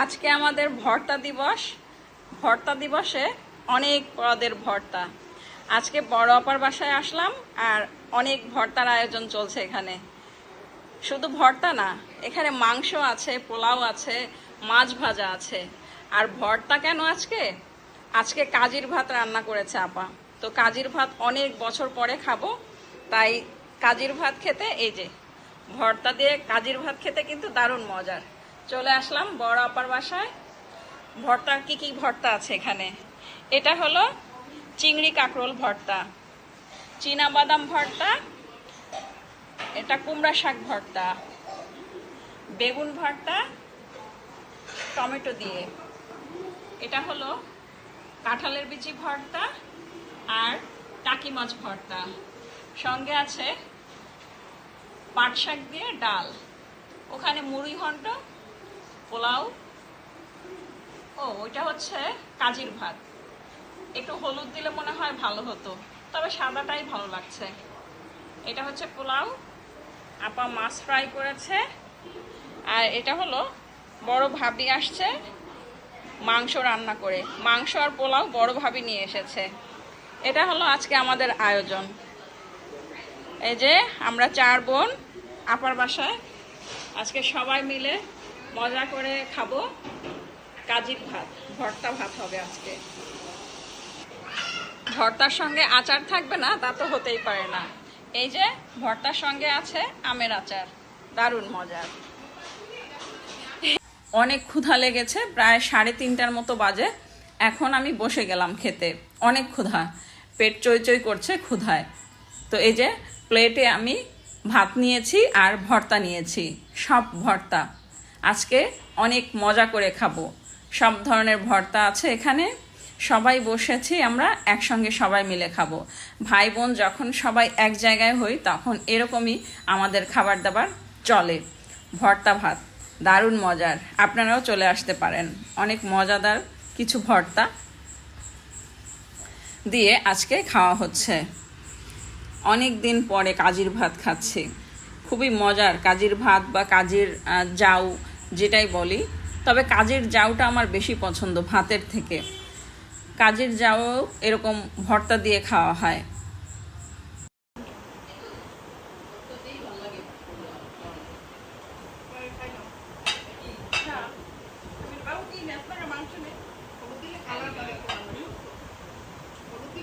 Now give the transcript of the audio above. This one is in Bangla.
আজকে আমাদের ভর্তা দিবস। ভর্তা দিবসে অনেক পদের ভর্তা। আজকে বড় অপার বাসায় আসলাম আর অনেক ভর্তার আয়োজন চলছে এখানে। শুধু ভর্তা না, এখানে মাংস আছে, পোলাও আছে, মাছ ভাজা আছে। আর ভর্তা কেন আজকে? আজকে কাজির ভাত রান্না করেছে আপা। তো কাজির ভাত অনেক বছর পরে খাব, তাই কাজির ভাত খেতে এই যে, ভর্তা দিয়ে কাজির ভাত খেতে কিন্তু দারুণ মজার। চলে আসলাম বড় আপার বাসায়। ভর্তা কি কি ভর্তা আছে এখানে? এটা হলো চিংড়ি কাঁকরোল ভর্তা বাদাম ভর্তা, এটা কুমড়া শাক ভর্তা, বেগুন ভর্তা, টমেটো দিয়ে। এটা হলো কাঁঠালের বিচি ভর্তা আর টাকি মাছ ভর্তা। সঙ্গে আছে পাট শাক দিয়ে ডাল। ওখানে মুড়ি ঘন্ট পোলাও। ও, ওইটা হচ্ছে কাজির ভাত। একটু হলুদ দিলে মনে হয় ভালো হতো, তবে সাদাটাই ভালো লাগছে। এটা হচ্ছে পোলাও। আপা মাছ ফ্রাই করেছে। আর এটা হলো, বড় ভাবি আসছে মাংস রান্না করে। মাংস আর পোলাও বড় ভাবি নিয়ে এসেছে। এটা হলো আজকে আমাদের আয়োজন। এই যে আমরা চার বোন, আপার বাসায়। আজকে সবাই মিলে মজা করে খাব। কাজির ভাত, ভর্তা ভাত হবে আজকে। ভর্তার সঙ্গে আচার থাকবে না, তা তো হতেই পারে না। এই যে, ভর্তার সঙ্গে আছে আমের আচার, দারুণ মজার অনেক ক্ষুধা লেগেছে, প্রায় সাড়ে তিনটার মতো বাজে। এখন আমি বসে গেলাম খেতে। অনেক ক্ষুধা। পেট চই চই করছে ক্ষুধায়। তো এই যে প্লেটে আমি ভাত নিয়েছি আর ভর্তা নিয়েছি। সব ভর্তা। আজকে অনেক মজা করে খাব। সব ধরনের ভর্তা আছে এখানে। সবাই বসেছি, আমরা একসঙ্গে সবাই মিলে খাব। ভাই বোন যখন সবাই এক জায়গায় হই, তখন এরকমই আমাদের খাবার দাবার চলে। ভর্তা ভাত, দারুণ মজার। আপনারাও চলে আসতে পারেন। অনেক মজাদার কিছু ভর্তা দিয়ে আজকে খাওয়া হচ্ছে। অনেক দিন পরে কাজির ভাত খাচ্ছি। খুবই মজার। কাজির ভাত বা কাজির জাউ যেটাই বলি, তবে কাজের জাউটা আমার বেশি পছন্দ ভাতের থেকে। কাজের জাউ এরকম ভর্তা দিয়ে খাওয়া হয়। হলুদ